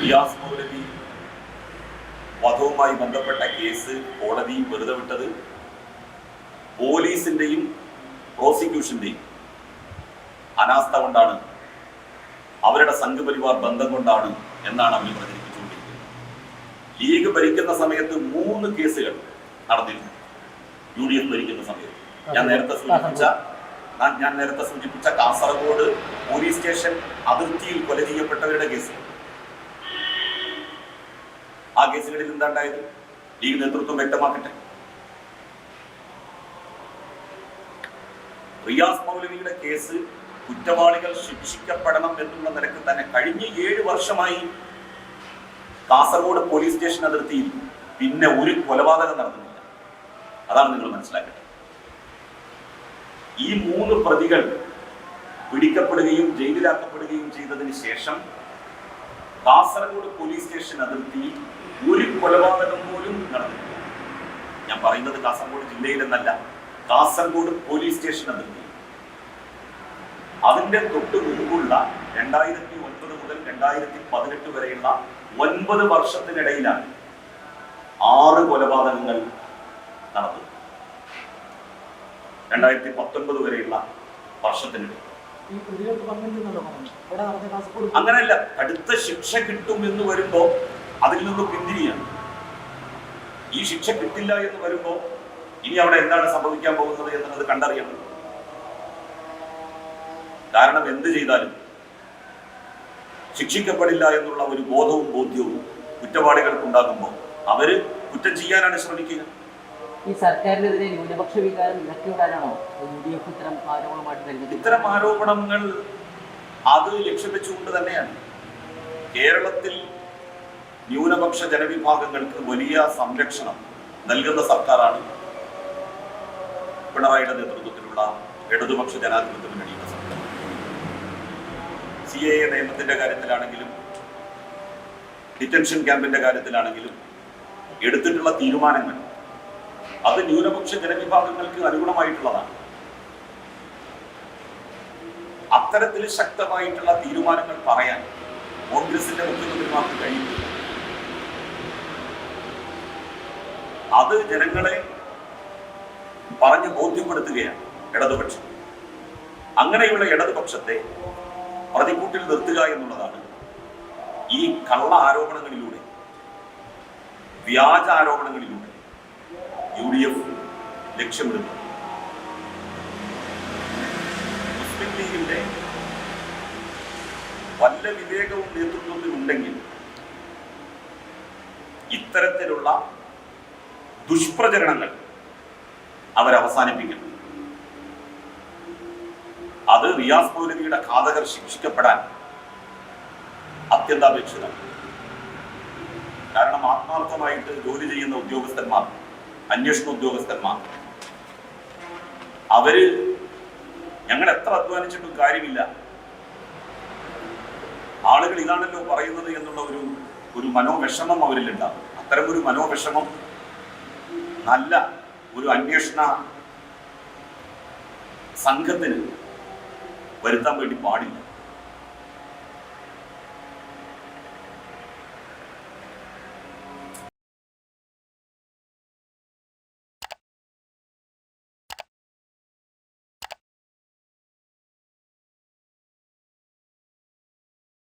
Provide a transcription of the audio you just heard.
റിയാസ് മൗലവി വധവുമായി ബന്ധപ്പെട്ട കേസ് കോടതി വെറുതെ വിട്ടത് പോലീസിന്റെയും പ്രോസിക്യൂഷന്റെയും അനാസ്ഥ കൊണ്ടാണ്. അവരുടെ സംഘപരിവാർ ബന്ധം കൊണ്ടാണ് എന്നാണ് അവർ പ്രചരിപ്പിച്ചുകൊണ്ടിരിക്കുന്നത്. ലീഗ് ഭരിക്കുന്ന സമയത്ത് മൂന്ന് കേസുകൾ നടന്നിരുന്നു. യു ഡി എഫ് ഭരിക്കുന്ന സമയത്ത്. ഞാൻ നേരത്തെ സൂചിപ്പിച്ച ഞാൻ- ഞാൻ നേരത്തെ സൂചിപ്പിച്ച കാസർഗോഡ് പോലീസ് സ്റ്റേഷൻ അതിർത്തിയിൽ കൊല ചെയ്യപ്പെട്ടവരുടെ കേസ്. ആ കേസുകളിൽ എന്താ ഉണ്ടായത് ലീഗ് നേതൃത്വം വ്യക്തമാക്കട്ടെ. റിയാസ് മൗലവിയുടെ കേസ് കുറ്റവാളികൾ ശിക്ഷിക്കപ്പെടണം എന്നുള്ള നിലയ്ക്ക് തന്നെ കഴിഞ്ഞ ഏഴ് വർഷമായി കാസർഗോഡ് പോലീസ് സ്റ്റേഷൻ അതിർത്തിയിൽ പിന്നെ ഒരു കൊലപാതകം നടന്നിട്ടില്ല. അതാണ് നിങ്ങൾ മനസ്സിലാക്കട്ടെ ഈ മൂന്ന് പ്രതികൾ പിടിക്കപ്പെടുകയും ജയിലിലാക്കപ്പെടുകയും ചെയ്തതിന് ശേഷം കാസർഗോഡ് പോലീസ് സ്റ്റേഷൻ അതിർത്തിയിൽ ഒരു കൊലപാതകം പോലും നടന്നിട്ടില്ല. ഞാൻ പറയുന്നത് കാസർഗോഡ് ജില്ലയിലെന്നല്ല കാസർഗോഡ് പോലീസ് സ്റ്റേഷൻ അതിർത്തി അതിന്റെ തൊട്ട് മുൻപുള്ള രണ്ടായിരത്തി ഒൻപത് മുതൽ രണ്ടായിരത്തി പതിനെട്ട് വരെയുള്ള ഒൻപത് വർഷത്തിനിടയിലാണ് ആറ് കൊലപാതകങ്ങൾ നടന്നത്. രണ്ടായിരത്തി പത്തൊൻപത് വരെയുള്ള വർഷത്തിനിടയിൽ അങ്ങനെയല്ല കടുത്ത ശിക്ഷ കിട്ടും എന്ന് വരുമ്പോ അതിൽ നിന്ന് പിന്തിരിയാണ്. ഈ ശിക്ഷ കിട്ടില്ല എന്ന് വരുമ്പോൾ ഇനി അവിടെ എന്താണ് സംഭവിക്കാൻ പോകുന്നത് എന്നുള്ളത് കണ്ടറിയണം. കാരണം എന്ത് ചെയ്താലും ശിക്ഷിക്കപ്പെടില്ല എന്നുള്ള ഒരു ബോധവും ബോധ്യവും കുറ്റവാളികൾക്കുണ്ടാകുമ്പോൾ അവർ കുറ്റം ചെയ്യാനാണ് ശ്രമിക്കുക. ഈ സർക്കാരിനെതിരെ ന്യൂനപക്ഷ വികാരം ഇറക്കിവിടാനാണോ? യു ഡി എഫ് ഇത്തരം ആരോപണമായിട്ട് വരുന്നത്? ഇത്തരം ആരോപണങ്ങൾ അത് ലക്ഷ്യം വെച്ചുകൊണ്ട് തന്നെയാണ്. കേരളത്തിൽ ന്യൂനപക്ഷ ജനവിഭാഗങ്ങൾക്ക് വലിയ സംരക്ഷണം നൽകുന്ന സർക്കാരാണ് പിണറായിയുടെ നേതൃത്വത്തിലുള്ള ഇടതുപക്ഷ ജനാധിപത്യ മുന്നണിയുടെ സർക്കാർ. സി എ നിയമത്തിന്റെ കാര്യത്തിലാണെങ്കിലും ഡിറ്റൻഷൻ ക്യാമ്പിന്റെ കാര്യത്തിലാണെങ്കിലും എടുത്തിട്ടുള്ള തീരുമാനങ്ങൾ അത് ന്യൂനപക്ഷ ജനവിഭാഗങ്ങൾക്ക് അനുഗുണമായിട്ടുള്ളതാണ്. അത്തരത്തിൽ ശക്തമായിട്ടുള്ള തീരുമാനങ്ങൾ പറയാൻ കോൺഗ്രസിന്റെ മുഖ്യമന്ത്രിമാർക്ക് കഴിയുന്നില്ല അത് ജനങ്ങളെ പറഞ്ഞ് ബോധ്യപ്പെടുത്തുകയാണ് ഇടതുപക്ഷം. അങ്ങനെയുള്ള ഇടതുപക്ഷത്തെ പ്രതിക്കൂട്ടിൽ നിർത്തുക എന്നുള്ളതാണ് ഈ കള്ള ആരോപണങ്ങളിലൂടെ വ്യാജ ആരോപണങ്ങളിലൂടെ യു ഡി എഫ് ലക്ഷ്യമിടുന്നത്. മുസ്ലിം ലീഗിന്റെ വല്ല വിവേകവും നേതൃത്വത്തിൽ ഉണ്ടെങ്കിൽ ഇത്തരത്തിലുള്ള ദുഷ്പ്രചരണങ്ങൾ അവരവസാനിപ്പിക്കുന്നു. അത് റിയാസ് മൗലവിയുടെ ഘാതകർ ശിക്ഷിക്കപ്പെടാൻ അത്യന്താപേക്ഷിതം. കാരണം ആത്മാർത്ഥമായിട്ട് ജോലി ചെയ്യുന്ന ഉദ്യോഗസ്ഥന്മാർ അന്വേഷണ ഉദ്യോഗസ്ഥന്മാർ അവർ ഞങ്ങൾ എത്ര അധ്വാനിച്ചിട്ടും കാര്യമില്ല. ആളുകൾ ഇതാണല്ലോ പറയുന്നത് എന്നുള്ള ഒരു ഒരു മനോവിഷമം അവരിലുണ്ടാകും. അത്തരം ഒരു മനോവിഷമം നല്ല ഒരു അന്വേഷണ സംഘത്തിന് വരുത്താൻ വേണ്ടി പാടില്ല.